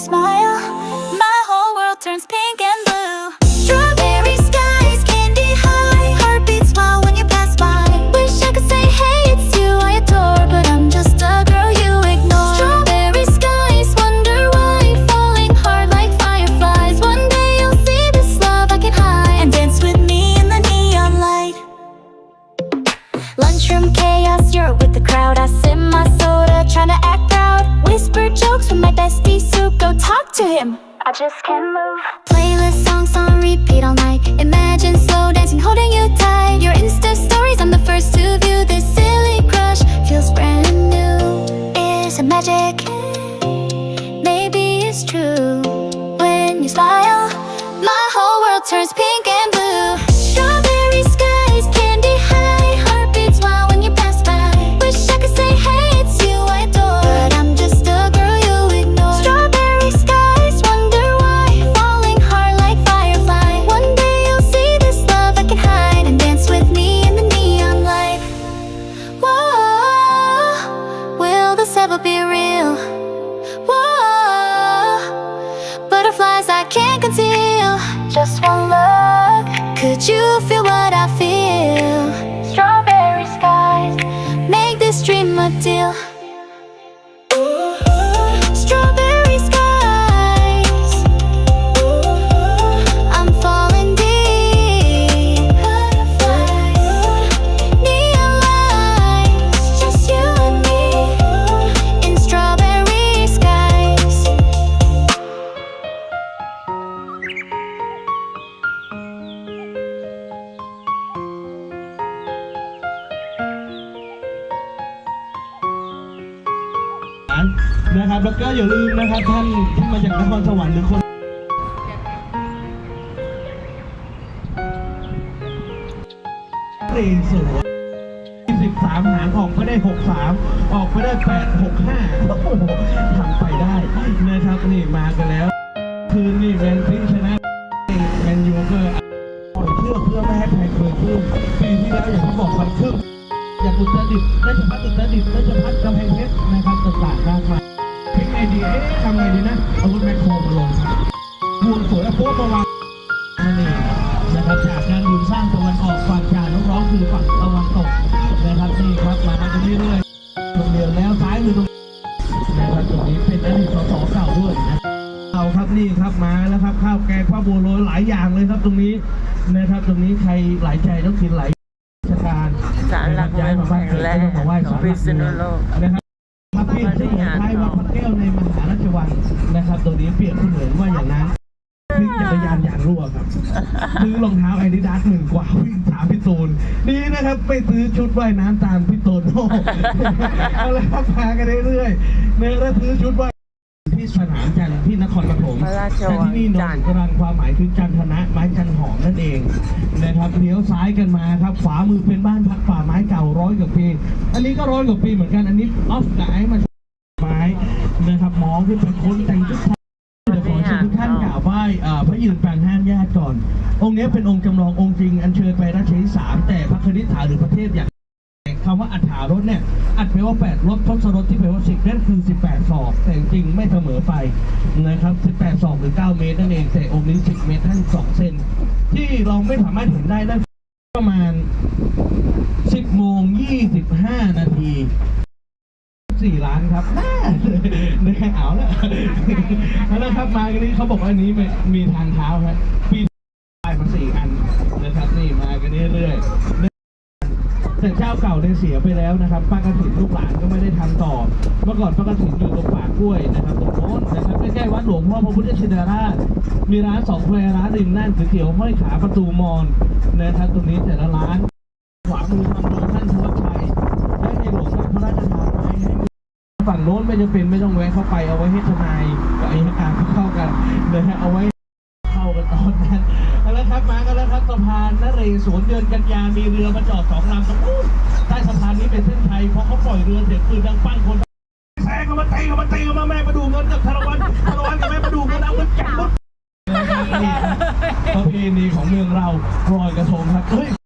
smile, my whole world turns pink and blue. Strawberry skies, candy high, heartbeats wild when you pass by. Wish I could say, hey, it's you I adore, but I'm just a girl you ignore. Strawberry skies, wonder why, falling hard like fireflies. One day you'll see this love I can hide and dance with me in the neon light. Lunchroom chaos, you're with the crowd. I sip my soda, trying to act proud. Whisper jokes with my bestie Soup. Go talk to him. I just can't move. Playlist songs on repeat all night. Imagine slow dancing, holding you tight. Your Insta stories, I'm the first to view. This silly crush feels brand new. Is it magic? Maybe it's true. When you smile, my whole world turns ever be real? Whoa, butterflies I can't conceal. Just one look, could you feel what I feel? นะครับ แล้วก็อย่าลืมนะครับท่านที่มาจากนครสวรรค์หรือคนเพลงสวยสิบสามหางออกไปได้หกสามออกไปได้แปดหกห้าโอ้โหทำไปได้นะครับนี่มากันแล้ว คืนนี่แมนซิชนะแมนยูก็ปล่อเชือเพื่อไม่ให้แพ้เกินครึ่งปีที่แล้วอย่างที่บอกไปครึ่ง อย่างอุตรดิตถ์ราชพัฒอุตรดิตถ์ราชพัฒกำแพงเพชรนะครับต่างๆมากมายเป็นไงดีเอ๊ะทำไงดีนะเอารถแมคโครมาลงครับบวงสวยแล้วโป๊ะมาวางนั่นเองนะครับจากการบุญสร้างตะวันออกฝั่งจากน้องร้องคือฝั่งตะวันตกนะครับนี่ครับมากันเรื่อยๆตรงเดียวแล้วซ้ายมือตรงนะครับตรงนี้เป็นอดีตสสเก่าด้วยนะเอาครับนี่ครับมาแล้วครับข้าวแกงข้าวบัวโรยหลายอย่างเลยครับตรงนี้นะครับตรงนี้ใครหลายใจต้องกินหลาย การศาลหลักเมืองแห่งแรกของพิษณุโลกนะครับครับพี่ที่เหมือนไทยวัดพระแก้วในมหาราชวังนะครับตัวนี้เปรียบเสมือนว่าอย่างนั้นวิ่งจักรยานยางรั่วครับซื้อรองเท้าไอดิดาสหมื่นกว่าวิ่งถามพี่ตูนนี่นะครับ ไปซื้อชุดว่ายน้ำตามพี่โตโน่เอาละครับพากันเรื่อยๆเนี่ยแล้วซื้อชุดว่าย ที่สนามจันทร์ที่นครปฐมพระราชแต่วังที่นี่นจันนทร์ท์กรันความหมายคือจันทนะไม้จันหอมนั่นเองนะครับเลี้ยวซ้ายกันมาครับขวามือเป็นบ้านพักป่าไม้เก่าร้อยกว่าปีอันนี้ก็ร้อยกว่าปีเหมือนกันอันนี้ออฟไกด์มาไม้นะครับหมอขึ้นไปค้นแต่งชุดไทย เดี๋ยวขอเชิญทุกท่านกราบไหว้เอ่อพระยืนแปลงห้ามญาติก่อน องค์นี้เป็นองค์จำลององค์จริงอัญเชิญไปรัชกาลที่สามแต่พระคณิษฐาหรือพระเทพอยาก คำว่าอัฏฐารถเนี่ยอัดแปลว่า 8 รถทศรถที่แปลว่า 10 นั่นคือ 18 ศอก แต่จริงไม่เสมอไปนะครับ 18 ศอกหรือ 9 เมตรนั่นเอง แต่องค์นี้ 10 เมตรท่าน 2 เซน ที่เราไม่สามารถเห็นได้นั่นประมาณ 10 โมง 25 นาที4ล้านครับน่าได้เอาแล้วเอาละครับมากันนี้เขาบอกว่าอันนี้มีทางเท้าครับ แต่เจ้าเก่าเนี่ยเสียไปแล้วนะครับป้ากระถิ่นลูกหลานก็ไม่ได้ทำต่อ เมื่อก่อนป้ากระถิ่นอยู่ตรงปากกล้วยนะครับตรงโน้นนะครับใกล้ๆวัดหลวงพ่อพระพุทธชินราช มีร้านสองแควร้านริมนั่นก๋วยเตี๋ยวห้อยขาประตูมอนนะครับตรงนี้แต่ละร้านขวามือทางโดท่านทวัชชัยและในหลวงท่านพระราชทานไว้ให้ฝั่งโน้นไม่จะเป็นไม่ต้องแวะเข้าไปเอาไว้ให้ทนายกับอายการเข้ากันเลยฮะเอาไว้านนเรศวรเดือนกันยา มีเรือมาจอดสองลำตรงนู้นใต้สะพานนี้เป็นเส้นชัยเพราะเขาปล่อยเรือเสียงปืนดังปั้งคนแซงกันมาตีกันมาตีกันมาแม่มาดูเงินกับธนวัฒน์ธนวัฒน์กับแม่มาดูเงินเอาเงินจับประเพณีของเมืองเราลอยกระทงครับเฮ้ย